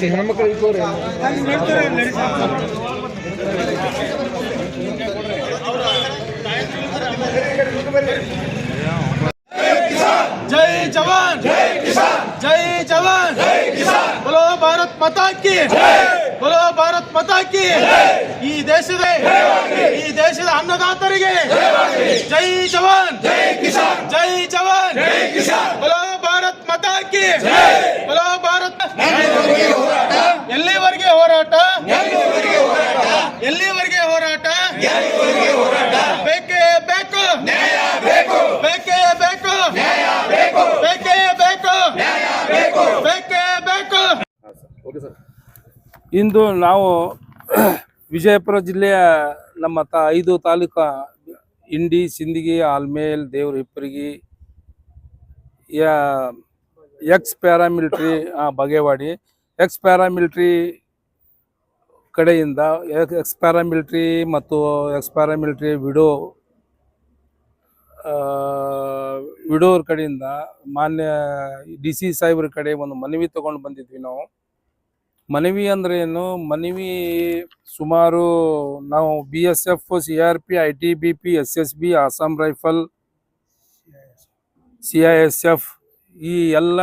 C ಹೆಣ್ಮಕ್ಳು ಇದ್ದವ್ರು ಜೈ ಜವಾನ್ ಜೈ ಕಿಸಾನ್ ಜೈ ಜವಾನ್ ಜೈ ಕಿಸಾನ್ ಬಲೋ ಭಾರತ್ ಮತಾಕಿ ಬಲೋ ಭಾರತ್ ಮತಾಕಿ ಈ ದೇಶದ ಈ ದೇಶದ ಅನ್ನದಾತರಿಗೆ ಜೈ ಜವಾನ್ ಜೈ ಕಿಸಾನ್ ಜೈ ಜವಾನ್ ಜೈ ಕಿಸಾನ್ ಬಲೋ ಭಾರತ್ ಮತಾಕಿ ಜೈ ಎಲ್ಲಿವರೆಗೆ ಹೋರಾಟ? ಎಲ್ಲಿವರೆಗೆ ಹೋರಾಟ? ಬೇಕೇ ಬೇಕು. ನ್ಯಾಯ ಬೇಕು. ಬೇಕೇ ಬೇಕು. ನ್ಯಾಯ ಬೇಕು. ಬೇಕೇ ಬೇಕು. ನ್ಯಾಯ ಬೇಕು. ಬೇಕೇ ಬೇಕು. Okay sir. ಇಂದು ನಾವು ವಿಜಯಪುರ ಜಿಲ್ಲೆಯ ನಮ್ಮ ತ ಐದು ತಾಲೂಕಾ ಇಂಡಿ ಸಿಂದಗಿ ಆಲ್ಮೇಲ್ ದೇವ್ರ ಹಿಪ್ಪರಿಗಿ ಯಾ ex paramilitary Bagewadi ex paramilitary ಕಡೆಯಿಂದ ಎಕ್ಸ್ ಪ್ಯಾರಾಮಿಲಿಟ್ರಿ ಮತ್ತು ಎಕ್ಸ್ ಪ್ಯಾರಾಮಿಲಿಟ್ರಿ ವಿಡೋ ವಿಡೋರ್ ಕಡೆಯಿಂದ ಮಾನ್ಯ ಡಿ ಸಿ ಸಾಹೇಬ್ರ ಕಡೆ ಒಂದು ಮನವಿ ತಗೊಂಡು ಬಂದಿದ್ವಿ ನಾವು. ಮನವಿ ಅಂದ್ರೆ ಏನು? ಮನವಿ ಸುಮಾರು ನಾವು B S F C R P I T B P S S B Assam rifle C I S F ಈ ಎಲ್ಲ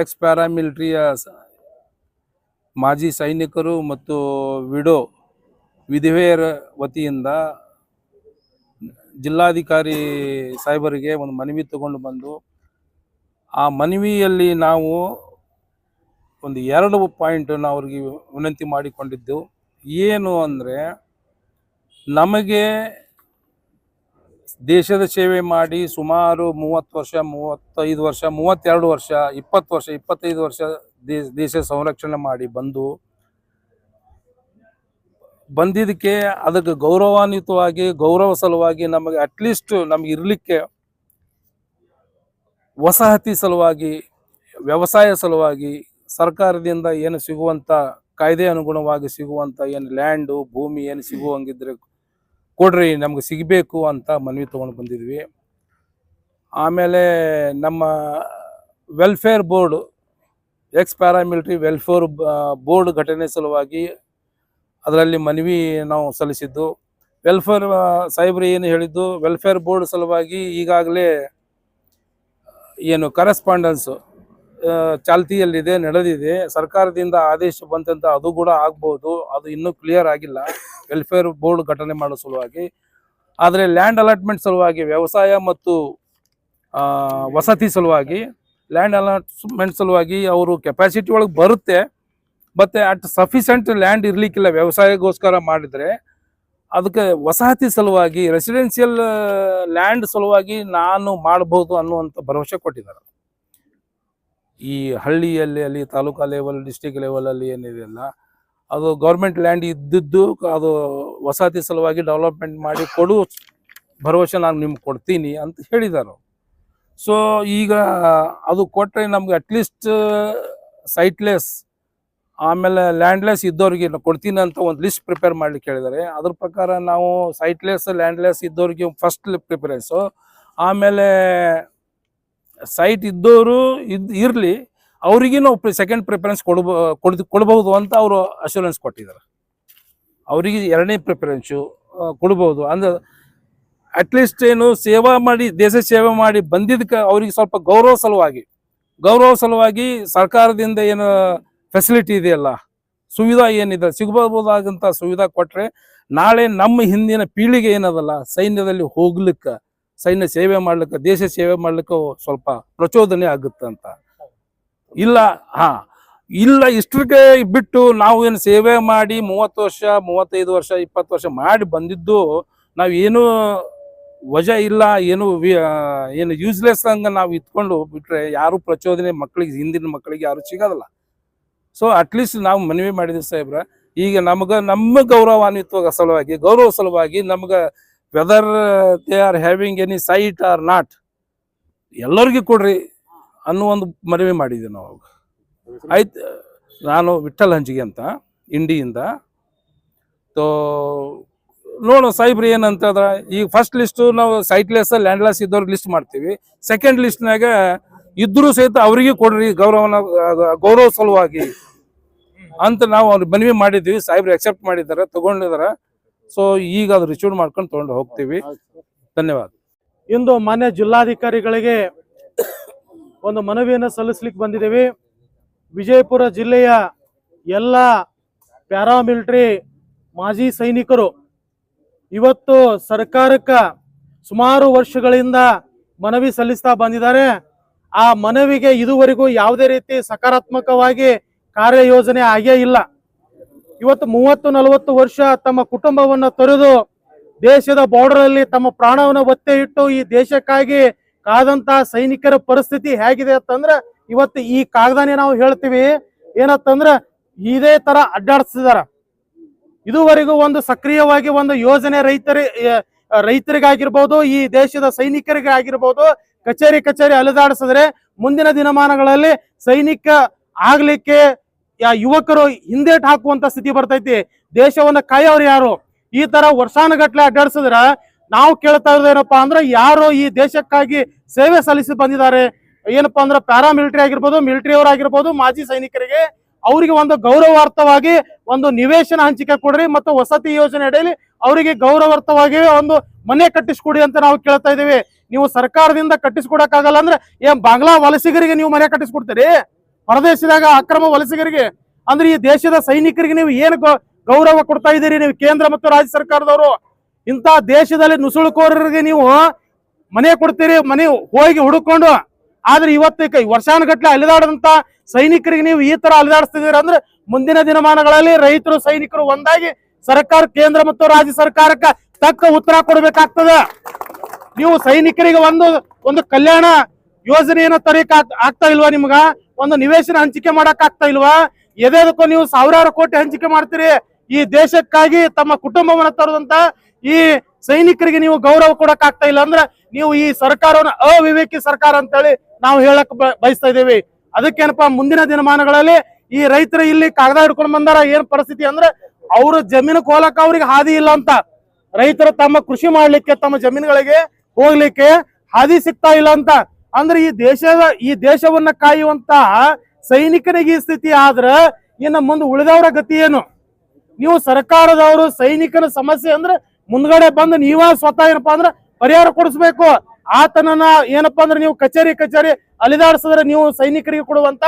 ಎಕ್ಸ್ ಪ್ಯಾರಾಮಿಲಿಟ್ರಿಯ ಮಾಜಿ ಸೈನಿಕರು ಮತ್ತು ವಿಡೋ ವಿಧವೆಯರ ವತಿಯಿಂದ ಜಿಲ್ಲಾಧಿಕಾರಿ ಸಾಹೇಬರಿಗೆ ಒಂದು ಮನವಿ ತಗೊಂಡು ಬಂದು, ಆ ಮನವಿಯಲ್ಲಿ ನಾವು ಒಂದು ಎರಡು ಪಾಯಿಂಟನ್ನು ಅವ್ರಿಗೆ ವಿನಂತಿ ಮಾಡಿಕೊಂಡಿದ್ದು, ಏನು ಅಂದರೆ ನಮಗೆ ದೇಶದ ಸೇವೆ ಮಾಡಿ ಸುಮಾರು ಮೂವತ್ತು ವರ್ಷ, ಮೂವತ್ತೈದು ವರ್ಷ, ಮೂವತ್ತೆರಡು ವರ್ಷ, ಇಪ್ಪತ್ತು ವರ್ಷ, ಇಪ್ಪತ್ತೈದು ವರ್ಷ ದೇಶ ಸಂರಕ್ಷಣೆ ಮಾಡಿ ಬಂದು, ಬಂದಿದ್ದಕ್ಕೆ ಅದಕ್ಕೆ ಗೌರವಾನ್ವಿತವಾಗಿ, ಗೌರವ ಸಲುವಾಗಿ ನಮಗೆ ಅಟ್ಲೀಸ್ಟ್ ನಮಗೆ ಇರಲಿಕ್ಕೆ ವಸಾಹತಿ ಸಲುವಾಗಿ, ವ್ಯವಸಾಯ ಸಲುವಾಗಿ, ಸರ್ಕಾರದಿಂದ ಏನು ಸಿಗುವಂಥ ಕಾಯ್ದೆ ಅನುಗುಣವಾಗಿ ಸಿಗುವಂಥ ಏನು ಲ್ಯಾಂಡು ಭೂಮಿ ಏನು ಸಿಗುವಂಗಿದ್ರೆ ಕೊಡ್ರಿ, ನಮ್ಗೆ ಸಿಗಬೇಕು ಅಂತ ಮನವಿ ತೊಗೊಂಡು ಬಂದಿದ್ವಿ. ಆಮೇಲೆ ನಮ್ಮ welfare board ex paramilitary welfare board ಘಟನೆ ಸಲುವಾಗಿ ಅದರಲ್ಲಿ ಮನವಿ ನಾವು ಸಲ್ಲಿಸಿದ್ದು. ವೆಲ್ಫೇರ್ ಸಾಹೇಬ್ರು ಏನು ಹೇಳಿದ್ದು? ವೆಲ್ಫೇರ್ ಬೋರ್ಡ್ ಸಲುವಾಗಿ ಈಗಾಗಲೇ ಏನು ಕರೆಸ್ಪಾಂಡೆನ್ಸು ಚಾಲ್ತಿಯಲ್ಲಿದೆ, ನಡೆದಿದೆ. ಸರ್ಕಾರದಿಂದ ಆದೇಶ ಬಂತಂತ ಅದು ಕೂಡ ಆಗ್ಬೋದು. ಅದು ಇನ್ನೂ ಕ್ಲಿಯರ್ ಆಗಿಲ್ಲ. ವೆಲ್ಫೇರ್ ಬೋರ್ಡ್ ಘಟನೆ ಮಾಡೋ ಸಲುವಾಗಿ, ಆದರೆ ಲ್ಯಾಂಡ್ ಅಲಾಟ್ಮೆಂಟ್ ಸಲುವಾಗಿ, ವ್ಯವಸಾಯ ಮತ್ತು ವಸತಿ ಸಲುವಾಗಿ ಲ್ಯಾಂಡ್ ಅಲಾಟ್ಮೆಂಟ್ ಸಲುವಾಗಿ ಅವರು ಕೆಪಾಸಿಟಿ ಒಳಗೆ ಬರುತ್ತೆ ಮತ್ತೆ ಅಟ್ ಸಫಿಸೆಂಟ್ ಲ್ಯಾಂಡ್ ಇರಲಿಕ್ಕಿಲ್ಲ, ವ್ಯವಸಾಯಕ್ಕೋಸ್ಕರ ಮಾಡಿದರೆ, ಅದಕ್ಕೆ ವಸತಿ ಸಲುವಾಗಿ ರೆಸಿಡೆನ್ಷಿಯಲ್ ಲ್ಯಾಂಡ್ ಸಲುವಾಗಿ ನಾನು ಮಾಡಬಹುದು ಅನ್ನುವಂಥ ಭರವಸೆ ಕೊಟ್ಟಿದ್ದಾರೆ. ಈ ಹಳ್ಳಿಯಲ್ಲಿ ಅಲ್ಲಿ ತಾಲೂಕಾ ಲೆವೆಲ್ ಡಿಸ್ಟಿಕ್ ಲೆವೆಲಲ್ಲಿ ಏನಿದೆಯಲ್ಲ ಅದು ಗೌರ್ಮೆಂಟ್ ಲ್ಯಾಂಡ್ ಇದ್ದಿದ್ದು ಅದು ವಸತಿ ಸಲುವಾಗಿ ಡೆವಲಪ್ಮೆಂಟ್ ಮಾಡಿ ಕೊಡು, ಭರವಸೆ ನಾನು ನಿಮ್ಗೆ ಕೊಡ್ತೀನಿ ಅಂತ ಹೇಳಿದರು ಸೊ ಈಗ ಅದು ಕೊಟ್ಟರೆ ನಮ್ಗೆ ಅಟ್ಲೀಸ್ಟ್ ಸೈಟ್ಲೆಸ್ ಆಮೇಲೆ ಲ್ಯಾಂಡ್ಲೆಸ್ ಇದ್ದವ್ರಿಗೆ ಕೊಡ್ತೀನಿ ಅಂತ ಒಂದು ಲಿಸ್ಟ್ ಪ್ರಿಪೇರ್ ಮಾಡ್ಲಿಕ್ಕೆ ಹೇಳಿದ್ದಾರೆ ಅದ್ರ ಪ್ರಕಾರ ನಾವು ಸೈಟ್ಲೆಸ್ ಲ್ಯಾಂಡ್ಲೆಸ್ ಇದ್ದವ್ರಿಗೆ ಫಸ್ಟ್ ಪ್ರಿಫರೆನ್ಸು ಆಮೇಲೆ ಸೈಟ್ ಇದ್ದವರು ಇದ್ ಇರಲಿ ಅವರಿಗೆ ನಾವು ಸೆಕೆಂಡ್ ಪ್ರಿಫರೆನ್ಸ್ ಕೊಡ್ಬೋ, ಕೊಡ್ ಕೊಡ್ಬೋದು ಅಂತ ಅವರು ಅಶ್ಯೂರೆನ್ಸ್ ಕೊಟ್ಟಿದ್ದಾರೆ. ಅವರಿಗೆ ಎರಡನೇ ಪ್ರಿಫರೆನ್ಸು ಕೊಡ್ಬೋದು ಅಂದ್ರೆ ಅಟ್ಲೀಸ್ಟ್ ಏನು ಸೇವಾ ಮಾಡಿ, ದೇಶ ಸೇವೆ ಮಾಡಿ ಬಂದಿದ್ದಕ್ಕೆ ಅವರಿಗೆ ಸ್ವಲ್ಪ ಗೌರವ ಸಲುವಾಗಿ ಗೌರವ ಸಲುವಾಗಿ ಸರ್ಕಾರದಿಂದ ಏನು ಫೆಸಿಲಿಟಿ ಇದೆಯಲ್ಲ, ಸುವಿಧಾ ಏನಿದೆ ಸಿಗಬಹುದಾದಂಥ ಸುವಿಧಾ ಕೊಟ್ಟರೆ ನಾಳೆ ನಮ್ಮ ಹಿಂದಿನ ಪೀಳಿಗೆ ಏನದಲ್ಲ, ಸೈನ್ಯದಲ್ಲಿ ಹೋಗ್ಲಿಕ್ಕೆ, ಸೈನ್ಯ ಸೇವೆ ಮಾಡ್ಲಿಕ್ಕೆ, ದೇಶ ಸೇವೆ ಮಾಡ್ಲಿಕ್ಕೆ ಸ್ವಲ್ಪ ಪ್ರಚೋದನೆ ಆಗುತ್ತೆ ಅಂತ. ಇಲ್ಲ, ಹಾ. ಇಲ್ಲ, ಇಷ್ಟಕ್ಕೆ ಬಿಟ್ಟು ನಾವು ಏನು ಸೇವೆ ಮಾಡಿ ಮೂವತ್ತು ವರ್ಷ, ಮೂವತ್ತೈದು ವರ್ಷ, ಇಪ್ಪತ್ತು ವರ್ಷ ಮಾಡಿ ಬಂದಿದ್ದು ನಾವು ಏನು ವಜ ಇಲ್ಲ, ಏನು ಏನು ಯೂಸ್ಲೆಸ್ ಹಂಗ ನಾವು ಇತ್ಕೊಂಡು ಬಿಟ್ರೆ ಯಾರು ಪ್ರಚೋದನೆ ಮಕ್ಕಳಿಗೆ ಹಿಂದಿನ ಮಕ್ಕಳಿಗೆ ಯಾರು ಸಿಗೋದಲ್ಲ. ಸೊ ಅಟ್ಲೀಸ್ಟ್ ನಾವು ಮನವಿ ಮಾಡಿದ್ವಿ ಸಾಹೇಬ್ರ. ಈಗ ನಮಗೆ, ನಮ್ಮ ಗೌರವಾನ್ವಿತ ಸಲುವಾಗಿ, ಗೌರವ ಸಲುವಾಗಿ ನಮ್ಗೆ whether they are having any site or not ಎಲ್ಲರಿಗೂ ಕೊಡ್ರಿ. ಅನ್ನೋ ಒಂದು ಮನವಿ ಮಾಡಿದ್ದೆ ನಾವು ಆಯ್ತು ನಾನು ವಿಠಲ್ ಹಂಚಿಗೆ ಅಂತ ಇಂಡಿಯಿಂದ ತೋ ನೋಡು ಸಾಹಿಬ್ರಿ ಏನಂತ ಈಗ ಫಸ್ಟ್ ಲಿಸ್ಟು ನಾವು ಸೈಟ್ಲೆಸ್ ಲ್ಯಾಂಡ್ಲೆಸ್ ಇದ್ದವ್ರಿಗೆ ಲಿಸ್ಟ್ ಮಾಡ್ತೀವಿ. ಸೆಕೆಂಡ್ ಲಿಸ್ಟ್ನಾಗ ಇದ್ರು ಸಹಿತ ಅವರಿಗೆ ಕೊಡ್ರಿ ಗೌರವನ ಗೌರವ ಸಲುವಾಗಿ ಅಂತ ನಾವು ಅವ್ರಿಗೆ ಮನವಿ ಮಾಡಿದ್ವಿ. ಸಾಹೇಬ್ರು ಅಕ್ಸೆಪ್ಟ್ ಮಾಡಿದ್ದಾರೆ ತಗೊಂಡಿದಾರೆ ಸೊ ಈಗ ಅದು ರಿಸೀವ್ ಮಾಡ್ಕೊಂಡು ತಗೊಂಡು ಹೋಗ್ತೀವಿ. ಧನ್ಯವಾದ. ಇಂದು ಮಾನ್ಯ ಜಿಲ್ಲಾಧಿಕಾರಿಗಳಿಗೆ ಒಂದು ಮನವಿಯನ್ನು ಸಲ್ಲಿಸ್ಲಿಕ್ಕೆ ಬಂದಿದ್ದೇವೆ. ವಿಜಯಪುರ ಜಿಲ್ಲೆಯ ಎಲ್ಲ ಪ್ಯಾರಾಮಿಲಿಟರಿ ಮಾಜಿ ಸೈನಿಕರು ಇವತ್ತು ಸರ್ಕಾರಕ್ಕೆ ಸುಮಾರು ವರ್ಷಗಳಿಂದ ಮನವಿ ಸಲ್ಲಿಸ್ತಾ ಬಂದಿದ್ದಾರೆ. ಆ ಮನವಿಗೆ ಇದುವರೆಗೂ ಯಾವುದೇ ರೀತಿ ಸಕಾರಾತ್ಮಕವಾಗಿ ಕಾರ್ಯಯೋಜನೆ ಆಗೇ ಇಲ್ಲ. ಇವತ್ತು ಮೂವತ್ತು ನಲವತ್ತು ವರ್ಷ ತಮ್ಮ ಕುಟುಂಬವನ್ನು ತೊರೆದು ದೇಶದ ಬಾರ್ಡರ್ ಅಲ್ಲಿ ತಮ್ಮ ಪ್ರಾಣವನ್ನು ಒತ್ತೆ ಇಟ್ಟು ಈ ದೇಶಕ್ಕಾಗಿ ಕಾದಂತ ಸೈನಿಕರ ಪರಿಸ್ಥಿತಿ ಹೇಗಿದೆ ಅಂತಂದ್ರ ಇವತ್ತು ಈ ಕಾಗದಾನೆ ನಾವು ಹೇಳ್ತೀವಿ. ಏನತ್ತಂದ್ರ ಇದೇ ತರ ಅಡ್ಡಾಡಿಸ್ತಿದಾರ ಇದುವರೆಗೂ ಒಂದು ಸಕ್ರಿಯವಾಗಿ ಒಂದು ಯೋಜನೆ ರೈತರ ರೈತರಿಗಾಗಿರ್ಬೋದು, ಈ ದೇಶದ ಸೈನಿಕರಿಗೆ ಆಗಿರ್ಬೋದು ಕಚೇರಿ ಕಚೇರಿ ಅಲೆದಾಡಿಸಿದ್ರೆ ಮುಂದಿನ ದಿನಮಾನಗಳಲ್ಲಿ ಸೈನಿಕ ಆಗ್ಲಿಕ್ಕೆ ಯುವಕರು ಹಿಂದೇಟ್ ಹಾಕುವಂತ ಸ್ಥಿತಿ ಬರ್ತೈತಿ. ದೇಶವನ್ನ ಕಾಯೋರು ಯಾರು? ಈ ತರ ವರ್ಷಾನುಗಟ್ಲೆ ಅಡ್ಡಾಡ್ಸಿದ್ರ ನಾವು ಕೇಳ್ತಾ ಇರೋದು ಏನಪ್ಪಾ ಅಂದ್ರೆ ಯಾರು ಈ ದೇಶಕ್ಕಾಗಿ ಸೇವೆ ಸಲ್ಲಿಸಿ ಬಂದಿದ್ದಾರೆ. ಏನಪ್ಪಾ ಅಂದ್ರೆ ಪ್ಯಾರಾ ಮಿಲಿಟರಿ ಆಗಿರ್ಬೋದು ಮಿಲಿಟರಿ ಅವರಾಗಿರ್ಬೋದು ಮಾಜಿ ಸೈನಿಕರಿಗೆ ಅವರಿಗೆ ಒಂದು ಗೌರವಾರ್ಥವಾಗಿ ಒಂದು ನಿವೇಶನ ಹಂಚಿಕೆ ಕೊಡ್ರಿ ಮತ್ತು ವಸತಿ ಯೋಜನೆ ಅಡಿಯಲ್ಲಿ ಅವರಿಗೆ ಗೌರವಾರ್ಥವಾಗಿ ಒಂದು ಮನೆ ಕಟ್ಟಿಸ್ಕೊಡಿ ಅಂತ ನಾವು ಕೇಳ್ತಾ ಇದೀವಿ ನೀವು ಸರ್ಕಾರದಿಂದ ಕಟ್ಟಿಸ್ಕೊಡಕ್ಕಾಗಲ್ಲ ಅಂದ್ರೆ ಏನ್ ಬಾಂಗ್ಲಾ ವಲಸಿಗರಿಗೆ ನೀವು ಮನೆ ಕಟ್ಟಿಸ್ಕೊಡ್ತೀರಿ? ಹೊರದೇಶದಾಗ ಅಕ್ರಮ ವಲಸಿಗರಿಗೆ. ಅಂದ್ರೆ ಈ ದೇಶದ ಸೈನಿಕರಿಗೆ ನೀವು ಏನು ಗೌರವ ಕೊಡ್ತಾ ಇದ್ದೀರಿ? ನೀವು ಕೇಂದ್ರ ಮತ್ತು ರಾಜ್ಯ ಸರ್ಕಾರದವರು? ಇಂಥ ದೇಶದಲ್ಲಿ ನುಸುಳುಕೋರರಿಗೆ ನೀವು ಮನೆ ಕೊಡ್ತೀರಿ, ಮನೆ ಹೋಗಿ ಹುಡುಕೊಂಡು, ಆದ್ರೆ ಇವತ್ತು ವರ್ಷಾನುಗಟ್ಲೆ ಅಲಿದಾಡದಂತ ಸೈನಿಕರಿಗೆ ನೀವು ಈ ತರ ಅಲಿದಾಡಿಸ್ತಿದ್ದೀರಿ ಅಂದ್ರೆ ಮುಂದಿನ ದಿನಮಾನಗಳಲ್ಲಿ ರೈತರು, ಸೈನಿಕರು ಒಂದಾಗಿ ಸರ್ಕಾರ, ಕೇಂದ್ರ ಮತ್ತು ರಾಜ್ಯ ಸರ್ಕಾರಕ್ಕೆ ತಕ್ಕ ಉತ್ತರ ಕೊಡಬೇಕಾಗ್ತದ. ನೀವು ಸೈನಿಕರಿಗೆ ಒಂದು ಒಂದು ಕಲ್ಯಾಣ ಯೋಜನೆಯನ್ನ ತರಕ್ ಆಗ್ತಾ ಇಲ್ವಾ ನಿಮ್ಗ? ಒಂದು ನಿವೇಶನ ಹಂಚಿಕೆ ಮಾಡಕ್ ಆಗ್ತಾ ಇಲ್ವಾ? ಎದೇದಕ್ಕೂ ನೀವು ಸಾವಿರಾರು ಕೋಟಿ ಹಂಚಿಕೆ ಮಾಡ್ತೀರಿ. ಈ ದೇಶಕ್ಕಾಗಿ ತಮ್ಮ ಕುಟುಂಬವನ್ನ ತರುವಂತ ಈ ಸೈನಿಕರಿಗೆ ನೀವು ಗೌರವ ಕೊಡಕ್ ಆಗ್ತಾ ಇಲ್ಲ ಅಂದ್ರೆ ನೀವು ಈ ಸರ್ಕಾರವನ್ನ ಅವಿವೇಕಿ ಸರ್ಕಾರ ಅಂತೇಳಿ ನಾವು ಹೇಳಕ್ ಬಯಸ್ತಾ ಇದ್ದೀವಿ. ಅದಕ್ಕೇನಪ್ಪ ಮುಂದಿನ ದಿನಮಾನಗಳಲ್ಲಿ ಈ ರೈತರು ಇಲ್ಲಿ ಕಾಗದ ಹಿಡ್ಕೊಂಡು ಬಂದಾರ, ಏನ್ ಪರಿಸ್ಥಿತಿ ಅಂದ್ರೆ ಅವ್ರ ಜಮೀನು ಕೋಲಕ್ಕ ಅವ್ರಿಗೆ ಹಾದಿ ಇಲ್ಲ ಅಂತ. ರೈತರು ತಮ್ಮ ಕೃಷಿ ಮಾಡ್ಲಿಕ್ಕೆ, ತಮ್ಮ ಜಮೀನುಗಳಿಗೆ ಹೋಗ್ಲಿಕ್ಕೆ ಹಾದಿ ಸಿಗ್ತಾ ಇಲ್ಲ ಅಂತ. ಅಂದ್ರೆ ಈ ದೇಶದ ಈ ದೇಶವನ್ನ ಕಾಯುವಂತ ಸೈನಿಕನಿಗೆ ಈ ಸ್ಥಿತಿ ಆದ್ರ ಇನ್ನು ಮುಂದೆ ಉಳಿದವರ ಗತಿ ಏನು? ನೀವು ಸರ್ಕಾರದವರು, ಸೈನಿಕನ ಸಮಸ್ಯೆ ಅಂದ್ರೆ ಮುಂದ್ಗಡೆ ಬಂದು ನೀವ ಸ್ವತಃ ಏನಪ್ಪಾ ಅಂದ್ರೆ ಪರಿಹಾರ ಕೊಡಿಸ್ಬೇಕು. ಆತನನ್ನ ಏನಪ್ಪಾ ಅಂದ್ರೆ ನೀವು ಕಚೇರಿ ಕಚೇರಿ ಅಲಿದಾಡಿಸಿದ್ರೆ ನೀವು ಸೈನಿಕರಿಗೆ ಕೊಡುವಂತ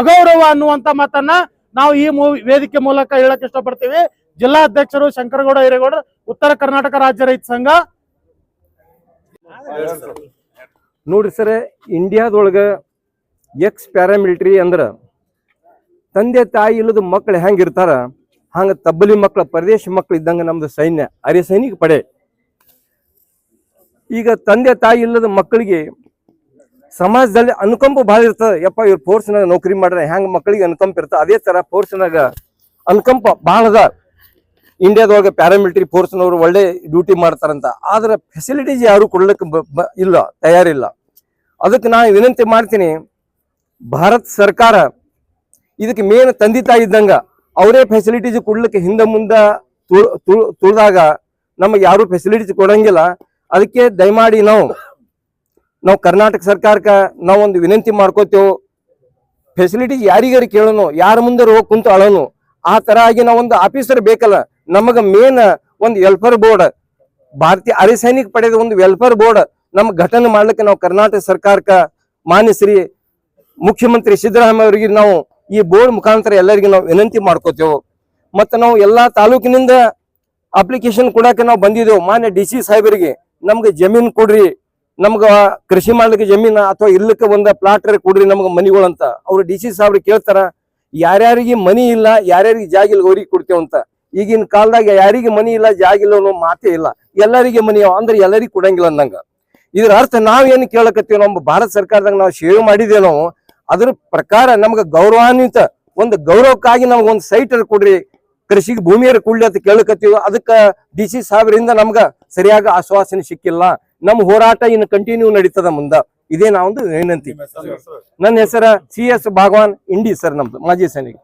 ಅಗೌರವ ಅನ್ನುವಂತ ಮಾತನ್ನ ನಾವು ಈ ವೇದಿಕೆ ಮೂಲಕ ಹೇಳಕ್ ಇಷ್ಟಪಡ್ತೀವಿ. ಜಿಲ್ಲಾಧ್ಯಕ್ಷರು ಶಂಕರಗೌಡ ಹಿರೇಗೌಡ ಉತ್ತರ ಕರ್ನಾಟಕ ರಾಜ್ಯ ರೈತ ಸಂಘ. ನೋಡ್ರಿ ಸರ್, ಇಂಡಿಯಾದೊಳಗ ಎಕ್ಸ್ ಪ್ಯಾರಾಮಿಲಿಟ್ರಿ ಅಂದ್ರ ತಂದೆ ತಾಯಿ ಇಲ್ಲದ ಮಕ್ಳು ಹೆಂಗ್ ಇರ್ತಾರ ಹಂಗ ತಬ್ಬಲಿ ಮಕ್ಕಳ ಪರದೇಶ ಮಕ್ಕಳು ಇದ್ದಂಗ ನಮ್ದು ಸೈನ್ಯ. ಅರೆ ಸೈನಿಕ ಪಡೆ. ಈಗ ತಂದೆ ತಾಯಿ ಇಲ್ಲದ ಮಕ್ಕಳಿಗೆ ಸಮಾಜದಲ್ಲಿ ಅನುಕಂಪ ಭಾಳ ಇರ್ತದೆ. ಯಪ್ಪ ಇವ್ರು ಫೋರ್ಸ್ನಾಗ ನೌಕರಿ ಮಾಡ್ರೆ ಹ್ಯಾಂಗ ಮಕ್ಕಳಿಗೆ ಅನುಕಂಪ ಇರ್ತದ? ಅದೇ ತರ ಫೋರ್ಸ್ನಾಗ ಅನುಕಂಪ ಭಾಳ ಅದ. ಇಂಡಿಯಾದೊಳಗೆ ಪ್ಯಾರಾಮಿಲಿಟರಿ ಫೋರ್ಸ್ನವರು ಒಳ್ಳೆ ಡ್ಯೂಟಿ ಮಾಡ್ತಾರಂತ. ಆದ್ರೆ ಫೆಸಿಲಿಟೀಸ್ ಯಾರು ಕೊಡ್ಲಿಕ್ಕೆ ಇಲ್ಲ, ತಯಾರಿಲ್ಲ. ಅದಕ್ಕೆ ನಾನು ವಿನಂತಿ ಮಾಡ್ತೀನಿ, ಭಾರತ ಸರ್ಕಾರ ಇದಕ್ಕೆ ಮೇನ್ ತಂದೆ ತಾಯಿ ಇದ್ದಂಗ ಅವರೇ ಫೆಸಿಲಿಟೀಸ್ ಕೊಡ್ಲಿಕ್ಕೆ ಹಿಂದೆ ಮುಂದೆ ತುಳಿದಾಗ ನಮಗೆ ಯಾರು ಫೆಸಿಲಿಟೀಸ್ ಕೊಡಂಗಿಲ್ಲ. ಅದಕ್ಕೆ ದಯಮಾಡಿ ನಾವು ನಾವು ಕರ್ನಾಟಕ ಸರ್ಕಾರಕ್ಕೆ ನಾವು ಒಂದು ವಿನಂತಿ ಮಾಡ್ಕೋತೇವೆ. ಫೆಸಿಲಿಟೀಸ್ ಯಾರಿಗಾರು ಕೇಳೋನು, ಯಾರ ಮುಂದೆ ಹೋಗಿ ಕುಂತು ಅಳೋನು, ಆ ತರ ಆಗಿ ನಾವು ಒಂದು ಆಫೀಸರ್ ಬೇಕಲ್ಲ, ನಮಗೆ ಮೇನ್ ಒಂದು ವೆಲ್ಫೇರ್ ಬೋರ್ಡ್ ಭಾರತೀಯ ಅರೆ ಸೈನಿಕ ಪಡೆದ ಒಂದು ವೆಲ್ಫೇರ್ ಬೋರ್ಡ್ ನಮ್ಮ ಘಟನೆ ಮಾಡ್ಲಿಕ್ಕೆ ನಾವು ಕರ್ನಾಟಕ ಸರ್ಕಾರಕ್ಕೆ ಮಾನ್ಯ ಶ್ರೀ ಮುಖ್ಯಮಂತ್ರಿ ಸಿದ್ದರಾಮಯ್ಯ ಅವರಿಗೆ ನಾವು ಈ ಬೋರ್ಡ್ ಮುಖಾಂತರ ಎಲ್ಲರಿಗೂ ನಾವು ವಿನಂತಿ ಮಾಡ್ಕೋತೇವೆ. ಮತ್ತೆ ನಾವು ಎಲ್ಲಾ ತಾಲೂಕಿನಿಂದ ಅಪ್ಲಿಕೇಶನ್ ಕೊಡಕ್ಕೆ ನಾವು ಬಂದಿದ್ದೇವೆ. ಮಾನ್ಯ ಡಿ ಸಿ ಸಾಹೇಬರಿಗೆ ನಮ್ಗೆ ಜಮೀನ್ ಕೊಡ್ರಿ. ನಮ್ಗ ಕೃಷಿ ಮಾಡ್ಲಿಕ್ಕೆ ಜಮೀನ ಅಥವಾ ಇರ್ಲಿಕ್ಕೆ ಒಂದ ಪ್ಲಾಟ್ ಕೊಡ್ರಿ ನಮ್ಗೆ ಮನಿಗಳಂತ ಅವ್ರು ಡಿ ಸಿ ಸಾಹೇಬ್ರಿಗೆ ಕೇಳ್ತಾರ, ಯಾರ್ಯಾರಿಗೆ ಮನಿ ಇಲ್ಲ, ಯಾರ್ಯಾರಿಗೆ ಜಾಗ ಇಲ್ಲ ಅವ್ರಿಗೆ ಕೊಡ್ತೇವಂತ ಈಗಿನ ಕಾಲದಾಗ ಯಾರಿಗೆ ಮನಿ ಇಲ್ಲ, ಜಾಗ ಇಲ್ಲ ಅನ್ನೋ ಮಾತೇ ಇಲ್ಲ. ಎಲ್ಲರಿಗೆ ಮನಿ ಅಂದ್ರೆ ಎಲ್ಲರಿಗೂ ಕೊಡಂಗಿಲ್ಲ ಅಂದಂಗ. ಇದ್ರ ಅರ್ಥ ನಾವೇನು ಕೇಳಕತ್ತೀವಿ? ನಮ್ಮ ಭಾರತ ಸರ್ಕಾರದಾಗ ನಾವು ಸೇವೆ ಮಾಡಿದೇನೋ ಅದ್ರ ಪ್ರಕಾರ ನಮ್ಗೆ ಗೌರವಾನ್ವಿತ ಒಂದು ಗೌರವಕ್ಕಾಗಿ ನಮ್ಗೆ ಒಂದು ಸೈಟ್ ಕೊಡ್ರಿ. ಕೃಷಿಗೆ ಭೂಮಿಯರ ಕೊಡ್ಲಿ ಅಂತ ಕೇಳಕತ್ತೀವಿ. ಅದಕ್ಕ ಡಿ ಸಿ ಸಾಹೇಬರಿಂದ ನಮ್ಗ ಸರಿಯಾಗಿ ಆಶ್ವಾಸನೆ ಸಿಕ್ಕಿಲ್ಲ. ನಮ್ಮ ಹೋರಾಟ ಇನ್ನು ಕಂಟಿನ್ಯೂ ನಡೀತದ ಮುಂದ. ಇದೇ ನಾವೊಂದು ವಿನಂತಿ. ನನ್ನ ಹೆಸರ C S Bhagwan Indi sir ನಮ್ದು ಮಾಜಿ ಸೈನಿಕ.